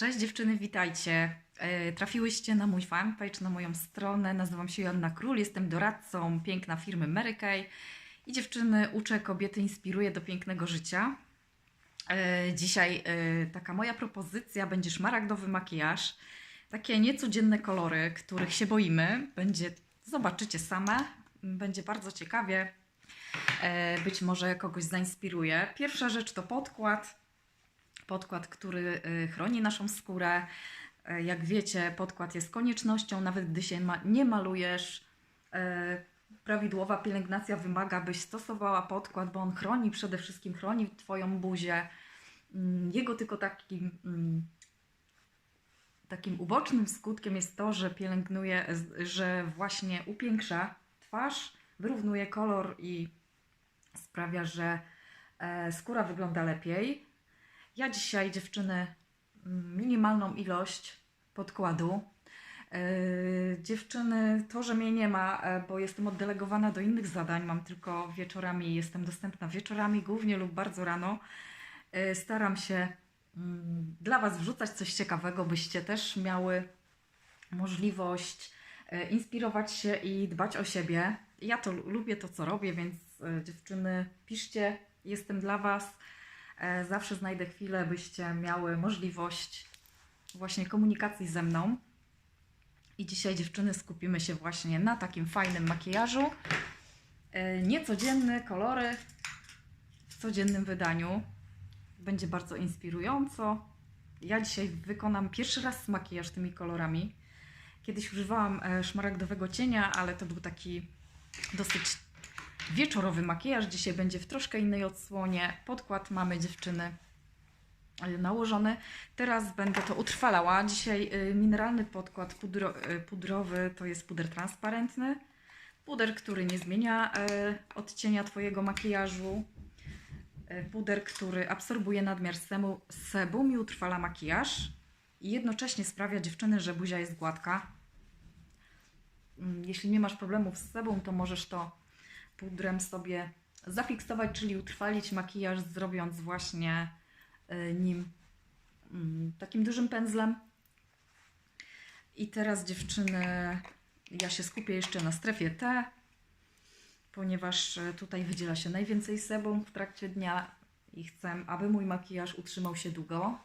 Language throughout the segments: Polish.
Cześć dziewczyny, witajcie. E, Trafiłyście na mój fanpage, na moją stronę. Nazywam się Joanna Król, jestem doradcą piękna firmy Mary Kay. I dziewczyny uczę kobiety, inspiruję do pięknego życia. E, Dzisiaj e, taka moja propozycja będzie szmaragdowy makijaż. Takie niecodzienne kolory, których się boimy. Będzie, zobaczycie same. Będzie bardzo ciekawie. Być może kogoś zainspiruje. Pierwsza rzecz to podkład podkład, który y, chroni naszą skórę. E, Jak wiecie, podkład jest koniecznością, nawet gdy się ma, nie malujesz. e, Prawidłowa pielęgnacja wymaga, byś stosowała podkład, bo on chroni, przede wszystkim chroni Twoją buzię. Mm, Jego tylko takim, mm, takim ubocznym skutkiem jest to, że pielęgnuje, że właśnie upiększa twarz, wyrównuje kolor i sprawia, że e, skóra wygląda lepiej. Ja dzisiaj dziewczyny minimalną ilość podkładu. Yy, dziewczyny, to, że mnie nie ma, e, bo jestem oddelegowana do innych zadań, mam tylko wieczorami, jestem dostępna wieczorami, głównie lub bardzo rano. Yy, Staram się mm, dla Was wrzucać coś ciekawego, byście też miały możliwość e, inspirować się i dbać o siebie. Ja to lubię to, co robię, więc e, dziewczyny, piszcie, jestem dla Was. E, Zawsze znajdę chwilę, byście miały możliwość właśnie komunikacji ze mną. I dzisiaj dziewczyny skupimy się właśnie na takim fajnym makijażu. E, Niecodzienne kolory w codziennym wydaniu. Będzie bardzo inspirująco. Ja dzisiaj wykonam pierwszy raz makijaż tymi kolorami. Kiedyś używałam e, szmaragdowego cienia, ale to był taki dosyć wieczorowy makijaż. Dzisiaj będzie w troszkę innej odsłonie. Podkład mamy dziewczyny nałożony. Teraz będę to utrwalała. Dzisiaj y, mineralny podkład pudro, y, pudrowy to jest puder transparentny. Puder, który nie zmienia y, odcienia Twojego makijażu. Puder, który absorbuje nadmiar semu- sebum i utrwala makijaż. I jednocześnie sprawia dziewczyny, że buzia jest gładka. Mm, Jeśli nie masz problemów z sebum, to możesz to pudrem sobie zafiksować, czyli utrwalić makijaż, zrobiąc właśnie y, nim mm, takim dużym pędzlem. I teraz dziewczyny, ja się skupię jeszcze na strefie T, ponieważ y, tutaj wydziela się najwięcej sebum w trakcie dnia i chcę, aby mój makijaż utrzymał się długo.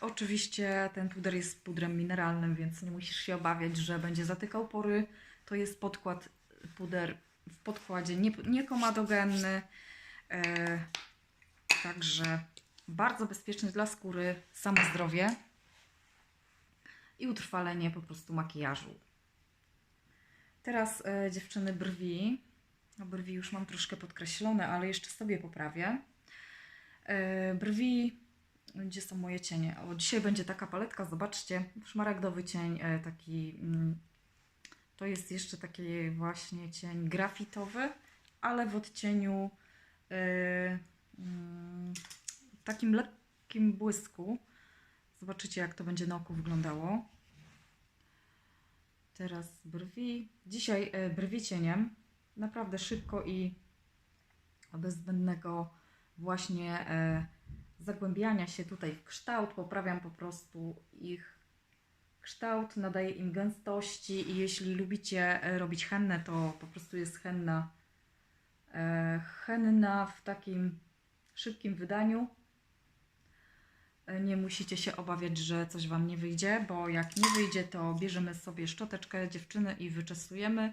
Oczywiście ten puder jest pudrem mineralnym, więc nie musisz się obawiać, że będzie zatykał pory. To jest podkład, puder w podkładzie nie, niekomadogenny, e, także bardzo bezpieczny dla skóry, samo zdrowie i utrwalenie po prostu makijażu. Teraz e, dziewczyny brwi. No brwi już mam troszkę podkreślone, ale jeszcze sobie poprawię. E, brwi gdzie są moje cienie? O, dzisiaj będzie taka paletka, zobaczcie, szmaragdowy cień, e, taki, mm, to jest jeszcze taki właśnie cień grafitowy, ale w odcieniu e, mm, takim lekkim błysku. Zobaczycie, jak to będzie na oku wyglądało. Teraz brwi. Dzisiaj e, brwi cieniem. Naprawdę szybko i bez zbędnego właśnie zagłębiania się tutaj w kształt, poprawiam po prostu ich kształt, nadaję im gęstości i jeśli lubicie e, robić hennę, to po prostu jest henna e, henna w takim szybkim wydaniu. E, Nie musicie się obawiać, że coś Wam nie wyjdzie, bo jak nie wyjdzie, to bierzemy sobie szczoteczkę dziewczyny i wyczesujemy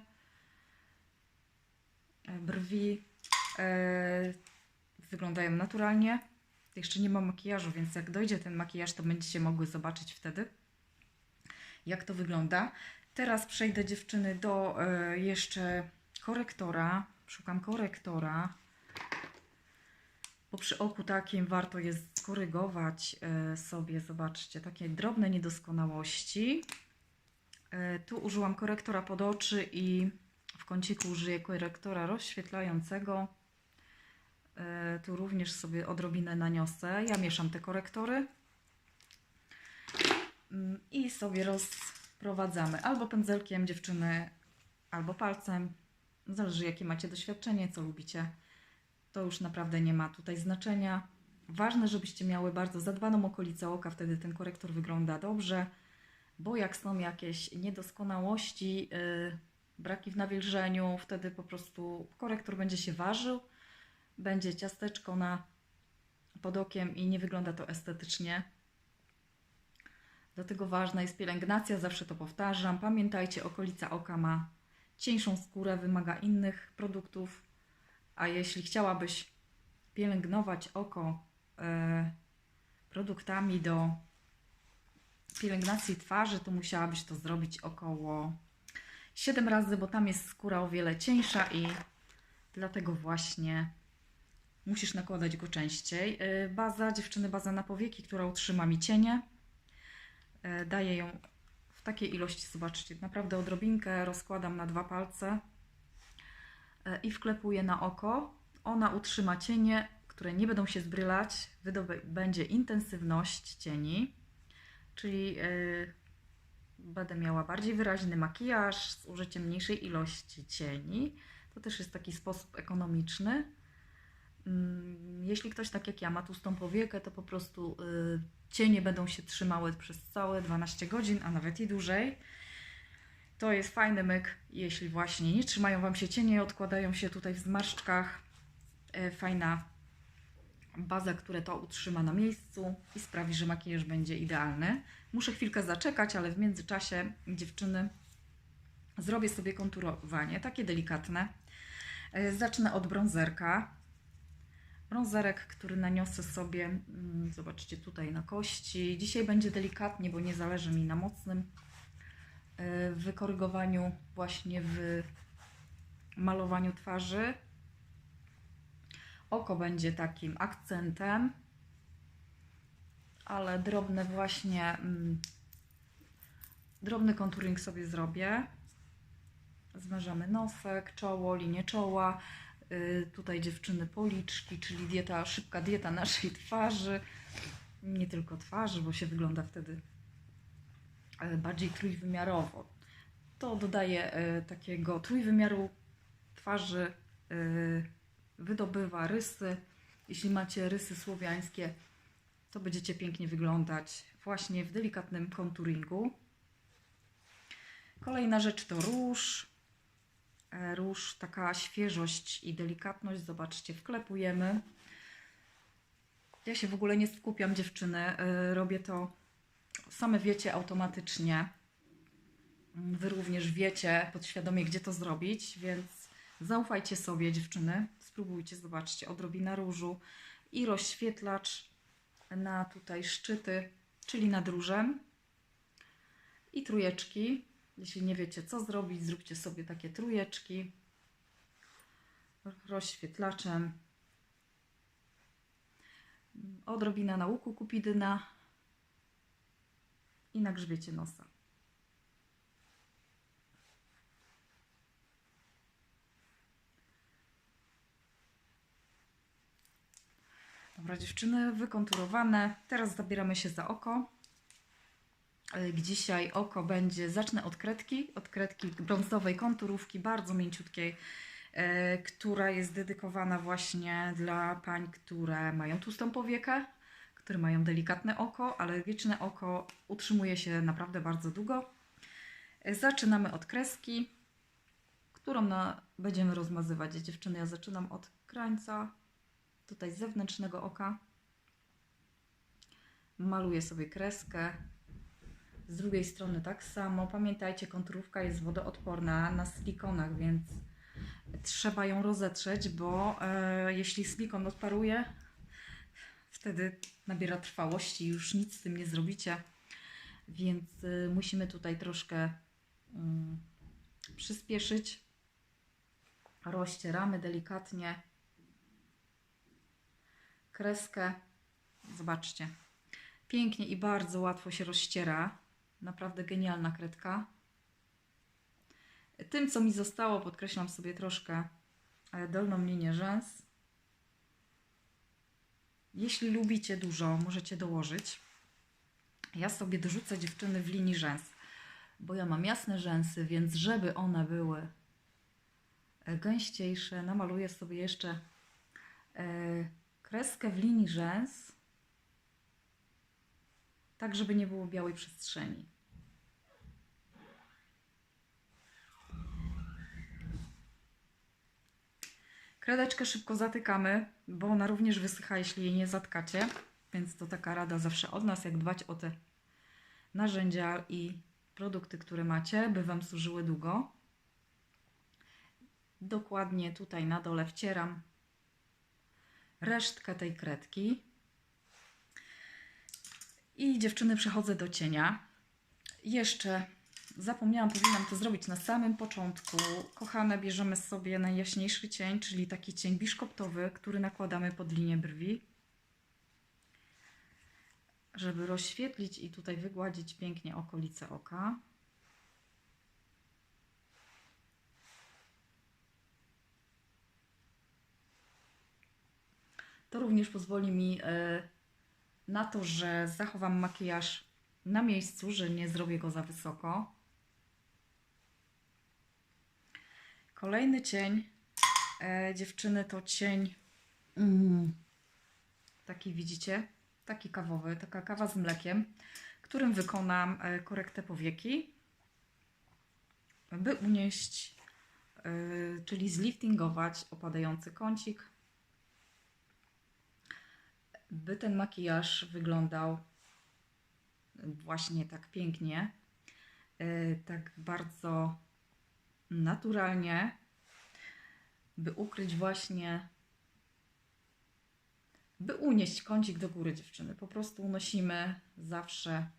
brwi. Wyglądają naturalnie. Jeszcze nie ma makijażu, więc jak dojdzie ten makijaż, to będziecie mogły zobaczyć wtedy, jak to wygląda. Teraz przejdę dziewczyny do e, jeszcze korektora. Szukam korektora, bo przy oku takim warto jest skorygować e, sobie, zobaczcie, takie drobne niedoskonałości. E, tu użyłam korektora pod oczy i w kąciku użyję korektora rozświetlającego. E, Tu również sobie odrobinę naniosę. Ja mieszam te korektory Mm, i sobie rozprowadzamy albo pędzelkiem dziewczyny, albo palcem. Zależy jakie macie doświadczenie, co lubicie. to już naprawdę nie ma tutaj znaczenia. Ważne, żebyście miały bardzo zadbaną okolicę oka, wtedy ten korektor wygląda dobrze, bo jak są jakieś niedoskonałości, yy, braki w nawilżeniu, wtedy po prostu korektor będzie się ważył, będzie ciasteczko na pod okiem i nie wygląda to estetycznie. Dlatego ważna jest pielęgnacja, zawsze to powtarzam. Pamiętajcie, okolica oka ma cieńszą skórę, wymaga innych produktów, a jeśli chciałabyś pielęgnować oko e, produktami do pielęgnacji twarzy, to musiałabyś to zrobić około 7 razy, bo tam jest skóra o wiele cieńsza i dlatego właśnie musisz nakładać go częściej. E, Baza, dziewczyny, baza na powieki, która utrzyma mi cienie. E, Daję ją w takiej ilości, zobaczcie, naprawdę odrobinkę rozkładam na dwa palce e, i wklepuję na oko. Ona utrzyma cienie, które nie będą się zbrylać, wydobędzie intensywność cieni, czyli będę miała bardziej wyraźny makijaż z użyciem mniejszej ilości cieni. To też jest taki sposób ekonomiczny. Mm, Jeśli ktoś tak jak ja ma tłustą powiekę, to po prostu y, cienie będą się trzymały przez całe 12 godzin, a nawet i dłużej. To jest fajny myk, jeśli właśnie nie trzymają Wam się cienie, odkładają się tutaj w zmarszczkach. E, Fajna baza, która to utrzyma na miejscu i sprawi, że makijaż będzie idealny. Muszę chwilkę zaczekać, ale w międzyczasie dziewczyny zrobię sobie konturowanie, takie delikatne. E, Zacznę od brązerka. Brązerek, który naniosę sobie, mm, zobaczcie tutaj na kości. Dzisiaj będzie delikatnie, bo nie zależy mi na mocnym e, wykorygowaniu, właśnie w malowaniu twarzy. Oko będzie takim akcentem, ale drobne właśnie, mm, drobny konturing sobie zrobię. Zwężamy nosek, czoło, linię czoła. Y, tutaj dziewczyny policzki, czyli dieta, szybka dieta naszej twarzy. Nie tylko twarzy, bo się wygląda wtedy e, bardziej trójwymiarowo. To dodaje e, takiego trójwymiaru twarzy, wydobywa rysy. Jeśli macie rysy słowiańskie, to będziecie pięknie wyglądać właśnie w delikatnym konturingu. Kolejna rzecz to róż. E, Róż, taka świeżość i delikatność. Zobaczcie, wklepujemy. Ja się w ogóle nie skupiam, dziewczyny. E, Robię to, same wiecie, automatycznie. Mm, Wy również wiecie podświadomie, gdzie to zrobić, więc zaufajcie sobie, dziewczyny. Spróbujcie, zobaczcie, odrobina różu i rozświetlacz na tutaj szczyty, czyli nad różem. I trujeczki. Jeśli nie wiecie, co zrobić, zróbcie sobie takie trujeczki rozświetlaczem. Odrobina na łuku kupidyna i na grzbiecie nosa. Dobra, dziewczyny, wykonturowane. Teraz zabieramy się za oko. Y, Dzisiaj oko będzie, zacznę od kredki, od kredki brązowej konturówki, bardzo mięciutkiej, e, która jest dedykowana właśnie dla pań, które mają tłustą powiekę, które mają delikatne oko, ale wieczne oko utrzymuje się naprawdę bardzo długo. E, Zaczynamy od kreski, którą na, będziemy rozmazywać. Dziewczyny, ja zaczynam od krańca, tutaj zewnętrznego oka. Maluję sobie kreskę, z drugiej strony tak samo. Pamiętajcie, konturówka jest wodoodporna na silikonach, więc trzeba ją rozetrzeć, bo e, jeśli silikon odparuje, wtedy nabiera trwałości już nic z tym nie zrobicie. Więc e, musimy tutaj troszkę mm, przyspieszyć. Rozcieramy delikatnie kreskę. Zobaczcie. Pięknie i bardzo łatwo się rozściera. Naprawdę genialna kredka. Tym, co mi zostało, podkreślam sobie troszkę e, dolną linię rzęs. Jeśli lubicie dużo, możecie dołożyć. Ja sobie dorzucę dziewczyny w linii rzęs, bo ja mam jasne rzęsy, więc żeby one były e, gęściejsze, namaluję sobie jeszcze e, kreskę w linii rzęs, tak żeby nie było białej przestrzeni. Kredeczkę szybko zatykamy, bo ona również wysycha, jeśli jej nie zatkacie. Więc to taka rada zawsze od nas, jak dbać o te narzędzia i produkty, które macie, by Wam służyły długo. Dokładnie tutaj na dole wcieram resztkę tej kredki. I dziewczyny przechodzę do cienia. Jeszcze zapomniałam, powinnam to zrobić na samym początku. Kochane, bierzemy sobie najjaśniejszy cień, czyli taki cień biszkoptowy, który nakładamy pod linię brwi, żeby rozświetlić i tutaj wygładzić pięknie okolice oka. To również pozwoli mi e, na to, że zachowam makijaż na miejscu, że nie zrobię go za wysoko. Kolejny cień e, dziewczyny to cień mm, taki widzicie, taki kawowy, taka kawa z mlekiem, którym wykonam e, korektę powieki, by unieść, e, czyli zliftingować opadający kącik, by ten makijaż wyglądał właśnie tak pięknie, e, tak bardzo naturalnie, by ukryć właśnie, by unieść kącik do góry dziewczyny. Po prostu unosimy zawsze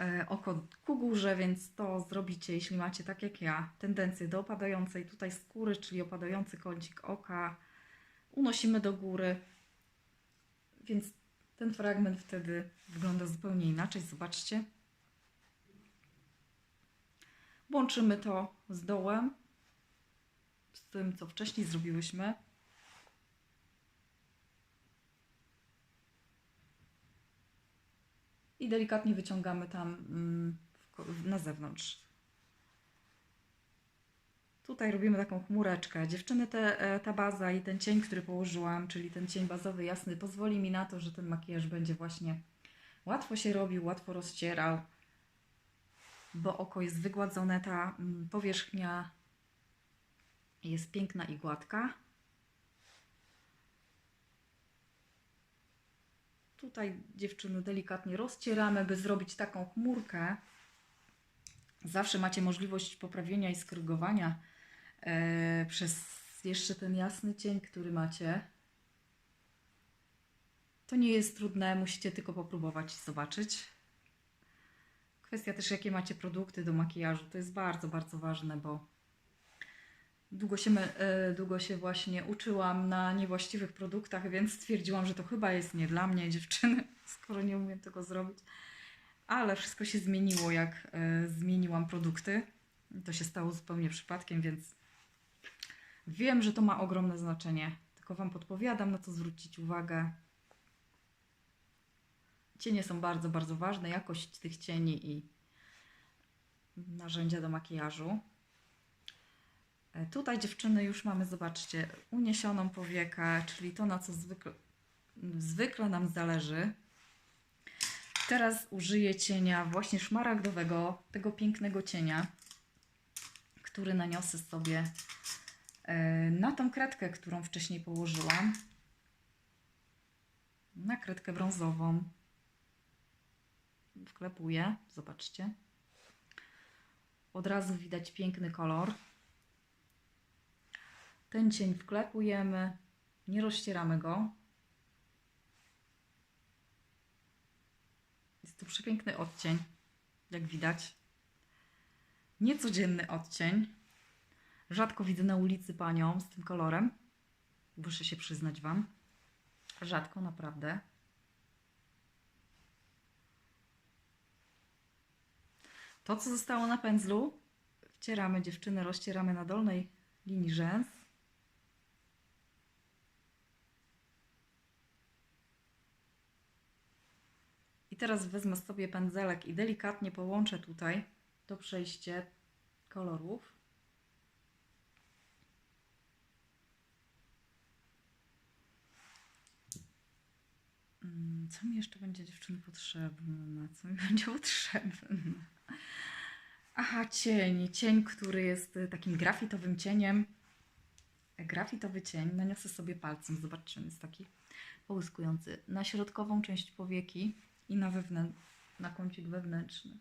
e, oko ku górze, więc to zrobicie, jeśli macie tak jak ja, tendencję do opadającej tutaj skóry, czyli opadający kącik oka, unosimy do góry, więc ten fragment wtedy wygląda zupełnie inaczej. Zobaczcie. Łączymy to z dołem, z tym, co wcześniej zrobiłyśmy. I delikatnie wyciągamy tam mm, na zewnątrz. Tutaj robimy taką chmureczkę. Dziewczyny, te, e, ta baza i ten cień, który położyłam, czyli ten cień bazowy jasny, pozwoli mi na to, że ten makijaż będzie właśnie łatwo się robił, łatwo rozcierał, bo oko jest wygładzone, ta mm, powierzchnia jest piękna i gładka. Tutaj dziewczyny delikatnie rozcieramy, by zrobić taką chmurkę. Zawsze macie możliwość poprawienia i skorygowania przez jeszcze ten jasny cień, który macie. To nie jest trudne, musicie tylko popróbować i zobaczyć. Kwestia też, jakie macie produkty do makijażu, to jest bardzo, bardzo ważne, bo długo się, e, długo się właśnie uczyłam na niewłaściwych produktach, więc stwierdziłam, że to chyba jest nie dla mnie, dziewczyny, skoro nie umiem tego zrobić. Ale wszystko się zmieniło, jak e, zmieniłam produkty. To się stało zupełnie przypadkiem, więc wiem, że to ma ogromne znaczenie. Tylko Wam podpowiadam, na co zwrócić uwagę. Cienie są bardzo, bardzo ważne. Jakość tych cieni i narzędzia do makijażu. E, Tutaj dziewczyny już mamy, zobaczcie, uniesioną powiekę, czyli to, na co zwykle, zwykle nam zależy. Teraz użyję cienia właśnie szmaragdowego, tego pięknego cienia, który naniosę sobie na tą kredkę, którą wcześniej położyłam. Na kredkę brązową. Wklepuję, zobaczcie. Od razu widać piękny kolor. Ten cień wklepujemy, nie rozcieramy go. Jest to przepiękny odcień, jak widać. Niecodzienny odcień. Rzadko widzę na ulicy panią z tym kolorem. Muszę się przyznać Wam. Rzadko, naprawdę. To, co zostało na pędzlu, wcieramy dziewczyny, rozcieramy na dolnej linii rzęs. I teraz wezmę sobie pędzelek i delikatnie połączę tutaj to przejście kolorów. Co mi jeszcze będzie dziewczyny potrzebne? Co mi będzie potrzebne? Aha, cień. Cień, który jest y, takim grafitowym cieniem. E, Grafitowy cień naniosę sobie palcem. Zobaczcie, on jest taki połyskujący. Na środkową część powieki i na, wewnę- na kącik wewnętrzny.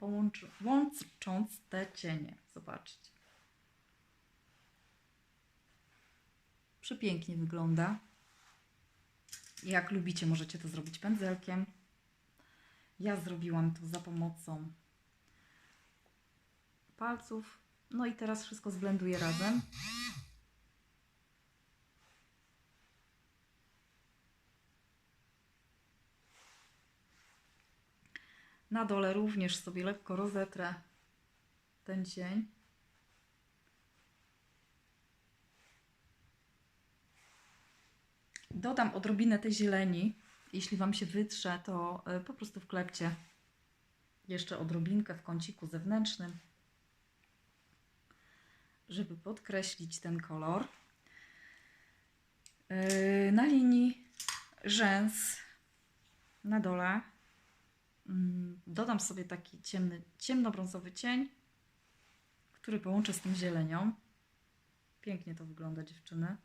Połączy- łącząc te cienie. Zobaczcie. Przepięknie wygląda. Jak lubicie, możecie to zrobić pędzelkiem. Ja zrobiłam to za pomocą palców. No i teraz wszystko zblenduję razem. Na dole również sobie lekko rozetrę ten cień. Dodam odrobinę tej zieleni. Jeśli Wam się wytrze, to y, po prostu wklepcie jeszcze odrobinkę w kąciku zewnętrznym, żeby podkreślić ten kolor. Yy, Na linii rzęs na dole mm, dodam sobie taki ciemny, ciemnobrązowy cień, który połączę z tą zielenią. Pięknie to wygląda, dziewczyny.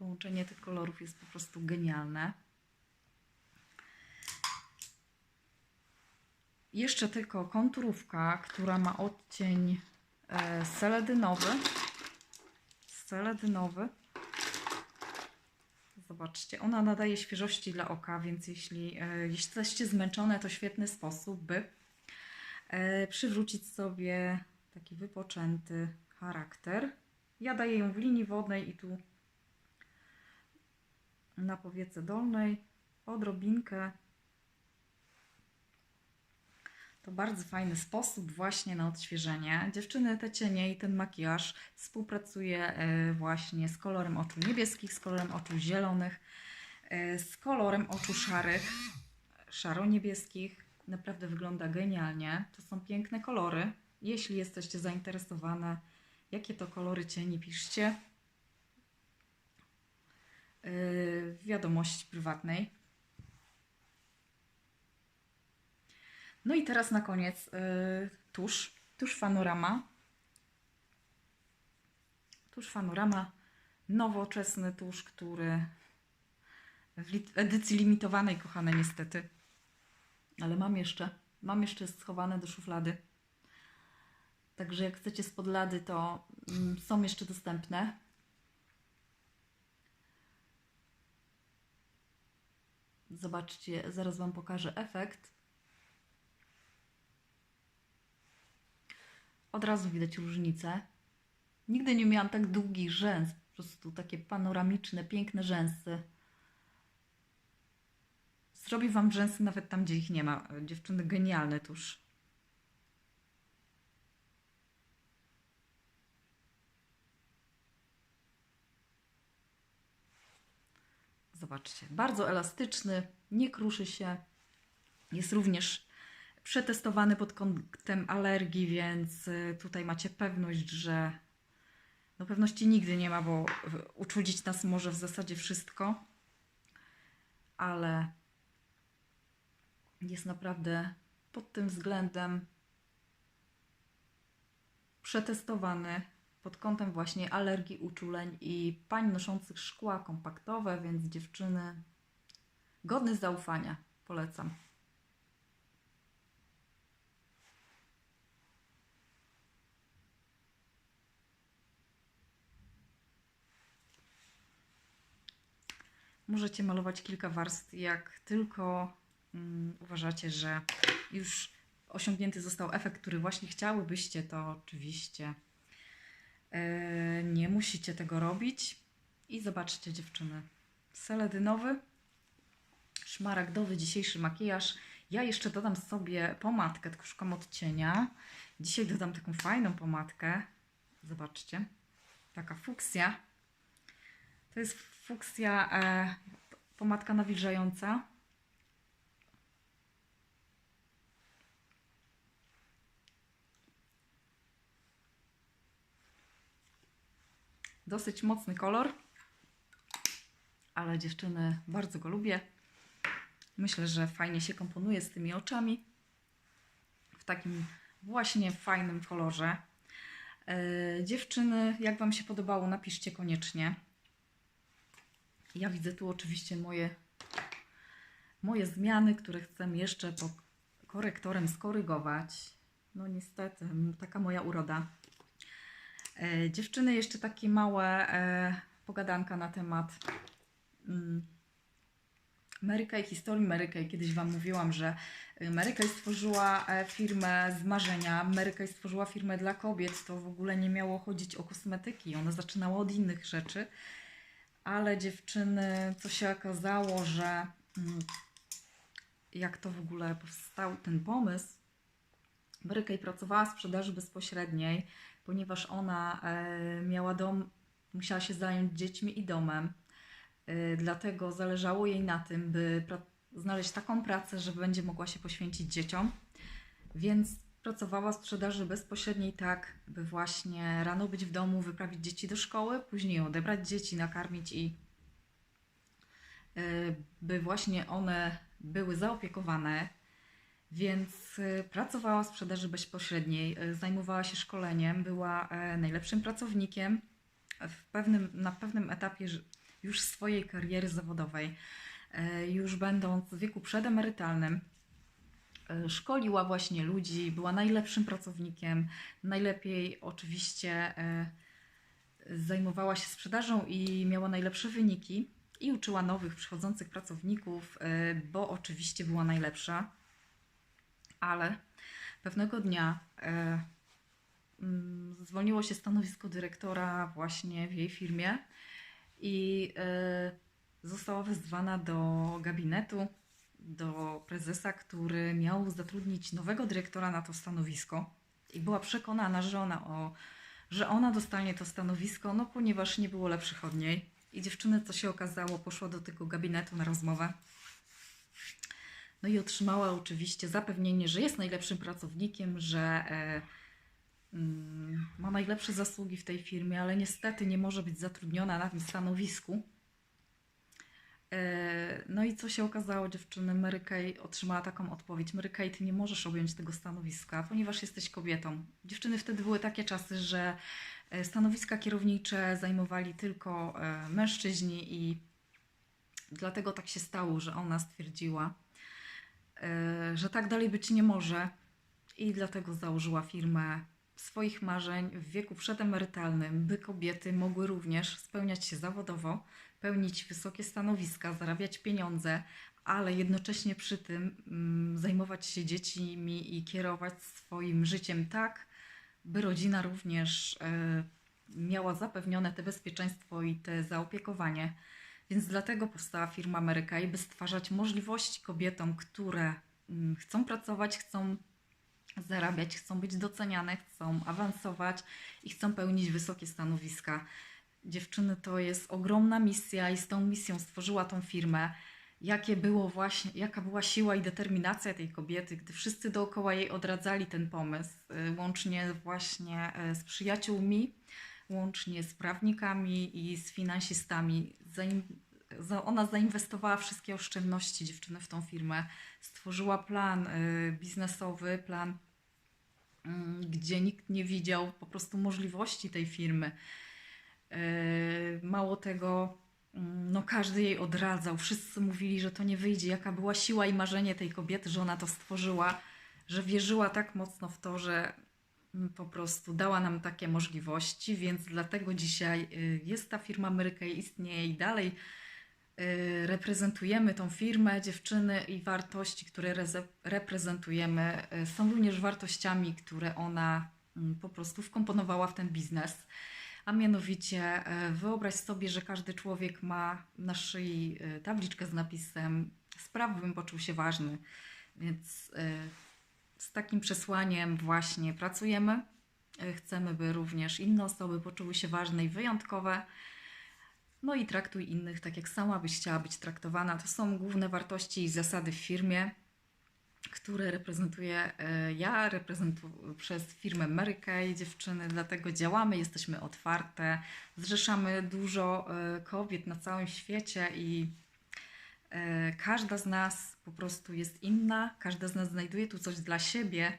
Połączenie tych kolorów jest po prostu genialne. Jeszcze tylko konturówka, która ma odcień e, seledynowy. Seledynowy. Zobaczcie, ona nadaje świeżości dla oka, więc jeśli, e, jesteście zmęczone, to świetny sposób, by e, przywrócić sobie taki wypoczęty charakter. Ja daję ją w linii wodnej i tu na powiece dolnej odrobinkę. To bardzo fajny sposób właśnie na odświeżenie. Dziewczyny, te cienie i ten makijaż współpracuje e, właśnie z kolorem oczu niebieskich, z kolorem oczu zielonych, e, z kolorem oczu szarych, szaro-niebieskich. Naprawdę wygląda genialnie. To są piękne kolory. Jeśli jesteście zainteresowane, jakie to kolory cieni, piszcie w wiadomości prywatnej. No i teraz na koniec y, tusz, tusz Fanorama. Tusz Fanorama, nowoczesny tusz, który w edycji limitowanej, kochane niestety. Ale mam jeszcze, mam jeszcze schowane do szuflady. Także jak chcecie spod lady, to mm, są jeszcze dostępne. Zobaczcie, zaraz Wam pokażę efekt. Od razu widać różnicę. Nigdy nie miałam tak długich rzęs, po prostu takie panoramiczne, piękne rzęsy. Zrobi Wam rzęsy nawet tam, gdzie ich nie ma. Dziewczyny, genialne tuż. Zobaczcie, bardzo elastyczny, nie kruszy się. Jest również przetestowany pod kątem alergii, więc y, tutaj macie pewność, że no pewności nigdy nie ma, bo uczulić nas może w zasadzie wszystko, ale jest naprawdę pod tym względem przetestowany pod kątem właśnie alergii, uczuleń i pań noszących szkła kompaktowe, więc dziewczyny godny zaufania. Polecam. Możecie malować kilka warstw, jak tylko mm, uważacie, że już osiągnięty został efekt, który właśnie chciałybyście, to oczywiście nie musicie tego robić. I zobaczcie, dziewczyny, seledynowy, szmaragdowy dzisiejszy makijaż. Ja jeszcze dodam sobie pomadkę, tylko odcienia. Dzisiaj dodam taką fajną pomadkę. Zobaczcie, taka fuksja. To jest fuksja, e, pomadka nawilżająca. Dosyć mocny kolor, ale dziewczyny bardzo go lubię. Myślę, że fajnie się komponuje z tymi oczami. W takim właśnie fajnym kolorze. E, dziewczyny, jak Wam się podobało, napiszcie koniecznie. Ja widzę tu oczywiście moje, moje zmiany, które chcę jeszcze po korektorem skorygować. No niestety, taka moja uroda. E, dziewczyny, jeszcze takie małe e, pogadanka na temat mm, Mary Kay, historii Mary Kay. Kiedyś Wam mówiłam, że y, Mary Kay stworzyła e, firmę z marzenia. Mary Kay stworzyła firmę dla kobiet. To w ogóle nie miało chodzić o kosmetyki. Ona zaczynała od innych rzeczy. Ale dziewczyny, co się okazało, że mm, jak to w ogóle powstał ten pomysł, Mary Kay pracowała w sprzedaży bezpośredniej, ponieważ ona e, miała dom, musiała się zająć dziećmi i domem. Y, Dlatego zależało jej na tym, by znaleźć taką pracę, że będzie mogła się poświęcić dzieciom. Więc pracowała w sprzedaży bezpośredniej tak, by właśnie rano być w domu, wyprawić dzieci do szkoły, później odebrać dzieci, nakarmić i y, by właśnie one były zaopiekowane. Więc y, pracowała w sprzedaży bezpośredniej, y, zajmowała się szkoleniem, była e, najlepszym pracownikiem w pewnym, na pewnym etapie już swojej kariery zawodowej, e, już będąc w wieku przedemerytalnym, e, szkoliła właśnie ludzi, była najlepszym pracownikiem, najlepiej oczywiście zajmowała się sprzedażą i miała najlepsze wyniki i uczyła nowych przychodzących pracowników, bo oczywiście była najlepsza, ale pewnego dnia e, mm, zwolniło się stanowisko dyrektora właśnie w jej firmie i e, została wezwana do gabinetu, do prezesa, który miał zatrudnić nowego dyrektora na to stanowisko. I była przekonana, że ona, o, że ona dostanie to stanowisko, no ponieważ nie było lepszych od niej. I dziewczyny, co się okazało, poszła do tego gabinetu na rozmowę. No i otrzymała oczywiście zapewnienie, że jest najlepszym pracownikiem, że e, mm, ma najlepsze zasługi w tej firmie, ale niestety nie może być zatrudniona na tym stanowisku. E, No i co się okazało, dziewczyny? Mary Kay otrzymała taką odpowiedź. Mary Kay, ty nie możesz objąć tego stanowiska, ponieważ jesteś kobietą. Dziewczyny wtedy były takie czasy, że e, stanowiska kierownicze zajmowali tylko mężczyźni i dlatego tak się stało, że ona stwierdziła, że tak dalej być nie może i dlatego założyła firmę swoich marzeń w wieku przedemerytalnym, by kobiety mogły również spełniać się zawodowo, pełnić wysokie stanowiska, zarabiać pieniądze, ale jednocześnie przy tym mm, zajmować się dziećmi i kierować swoim życiem tak, by rodzina również e, miała zapewnione te bezpieczeństwo i te zaopiekowanie. Więc dlatego powstała firma Ameryka, by stwarzać możliwości kobietom, które mm, chcą pracować, chcą zarabiać, chcą być doceniane, chcą awansować i chcą pełnić wysokie stanowiska. Dziewczyny, to jest ogromna misja i z tą misją stworzyła tą firmę. Jakie było właśnie, jaka była siła i determinacja tej kobiety, gdy wszyscy dookoła jej odradzali ten pomysł, y, łącznie właśnie y, z przyjaciółmi, łącznie z prawnikami i z finansistami. Ona zainwestowała wszystkie oszczędności dziewczyny w tą firmę, stworzyła plan y, biznesowy, plan, mm, gdzie nikt nie widział po prostu możliwości tej firmy. Y, Mało tego, mm, no każdy jej odradzał. Wszyscy mówili, że to nie wyjdzie. Jaka była siła i marzenie tej kobiety, że ona to stworzyła, że wierzyła tak mocno w to, że po prostu dała nam takie możliwości, więc dlatego dzisiaj y, jest ta firma Ameryka i istnieje i dalej y, reprezentujemy tą firmę, dziewczyny i wartości, które reze- reprezentujemy, y, są również wartościami, które ona po prostu wkomponowała w ten biznes. A mianowicie wyobraź sobie, że każdy człowiek ma na szyi tabliczkę z napisem spraw, bym poczuł się ważny. Więc z takim przesłaniem właśnie pracujemy. E, Chcemy, by również inne osoby poczuły się ważne i wyjątkowe. No i traktuj innych tak, jak sama byś chciała być traktowana. To są główne wartości i zasady w firmie. które reprezentuję e, ja, reprezentuję przez firmę Mary Kay dziewczyny, dlatego działamy, jesteśmy otwarte, zrzeszamy dużo e, kobiet na całym świecie i każda z nas po prostu jest inna, każda z nas znajduje tu coś dla siebie.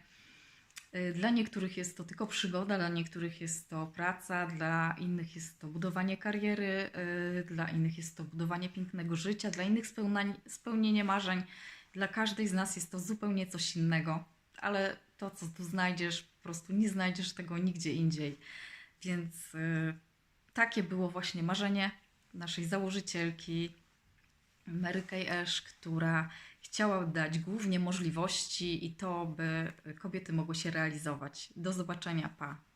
E, Dla niektórych jest to tylko przygoda, dla niektórych jest to praca, dla innych jest to budowanie kariery, e, dla innych jest to budowanie pięknego życia, dla innych spełnienie marzeń. Dla każdej z nas jest to zupełnie coś innego, ale to, co tu znajdziesz, po prostu nie znajdziesz tego nigdzie indziej. Więc e, takie było właśnie marzenie naszej założycielki Mary Kay Ash, która chciała dać głównie możliwości i to, by kobiety mogły się realizować. Do zobaczenia, pa!